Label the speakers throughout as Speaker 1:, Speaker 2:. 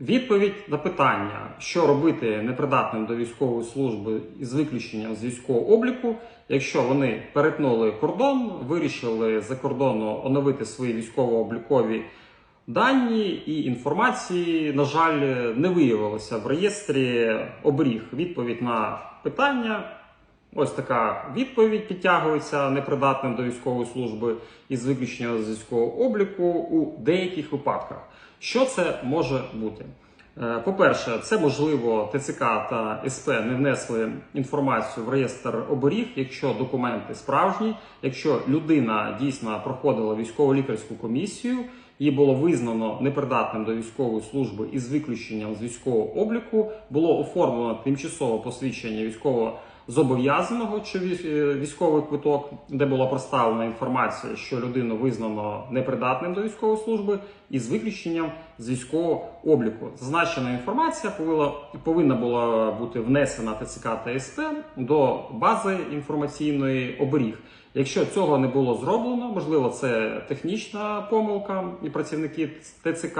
Speaker 1: Відповідь на питання, що робити непридатним до військової служби із виключенням з військового обліку, якщо вони перетнули кордон, вирішили за кордону оновити свої військово-облікові дані і інформації, на жаль, не виявилося в реєстрі оберіг. Відповідь на питання. Ось така відповідь підтягується непридатним до військової служби із виключення з військового обліку у деяких випадках. Що це може бути? Е, По-перше, це можливо ТЦК та СП не внесли інформацію в реєстр оберіг, якщо документи справжні, якщо людина дійсно проходила військово-лікарську комісію, її було визнано непридатним до військової служби із виключенням з військового обліку, було оформлено тимчасове посвідчення військового зобов'язаного чи е, військовий квиток, де була представлена інформація, що людину визнано непридатним до військової служби із виключенням з військового обліку. Зазначена інформація повинна була бути внесена ТЦК та СП до бази інформаційної оберіг. Якщо цього не було зроблено, можливо, це технічна помилка, і працівники ТЦК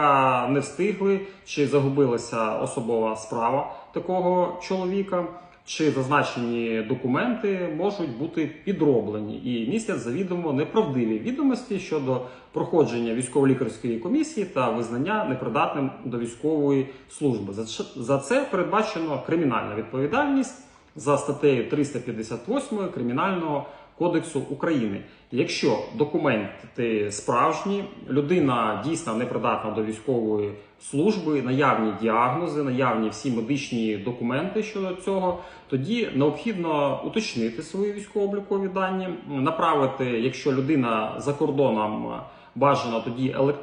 Speaker 1: не встигли, чи загубилася особова справа такого чоловіка, чи зазначені документи можуть бути підроблені і містять завідомо неправдиві відомості щодо проходження військово-лікарської комісії та визнання непридатним до військової служби. За це передбачено кримінальна відповідальність за статтею 358 Кримінального кодексу України. Якщо документи справжні, людина дійсно непридатна до військової служби, наявні діагнози, наявні всі медичні документи щодо цього, тоді необхідно уточнити свої військово-облікові дані, направити, якщо людина за кордоном. Бажано тоді е,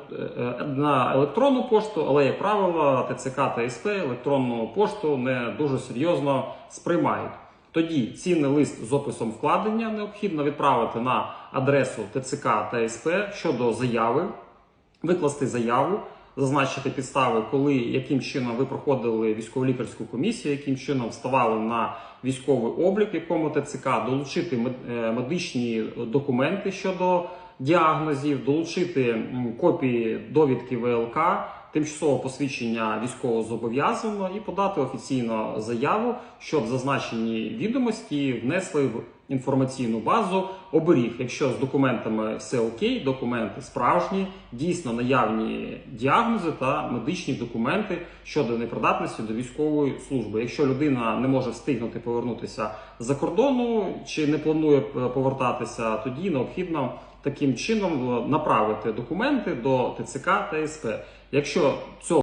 Speaker 1: на електронну пошту, але як правило, ТЦК та СП електронну пошту не дуже серйозно сприймають. Тоді цінний лист з описом вкладення необхідно відправити на адресу ТЦК та СП щодо заяви, викласти заяву, зазначити підстави, коли яким чином ви проходили військово-лікарську комісію, яким чином вставали на військовий облік, якому ТЦК, долучити е, медичні документи щодо діагнозів, долучити копії довідки ВЛК, тимчасове посвідчення військового зобов'язаного і подати офіційно заяву, щоб зазначені відомості внесли в інформаційну базу оберіг. Якщо з документами все окей, документи справжні, дійсно наявні діагнози та медичні документи щодо непридатності до військової служби. Якщо людина не може встигнути повернутися за кордону чи не планує е, повертатися, тоді необхідно таким чином е, направити документи до ТЦК та СП. Якщо цього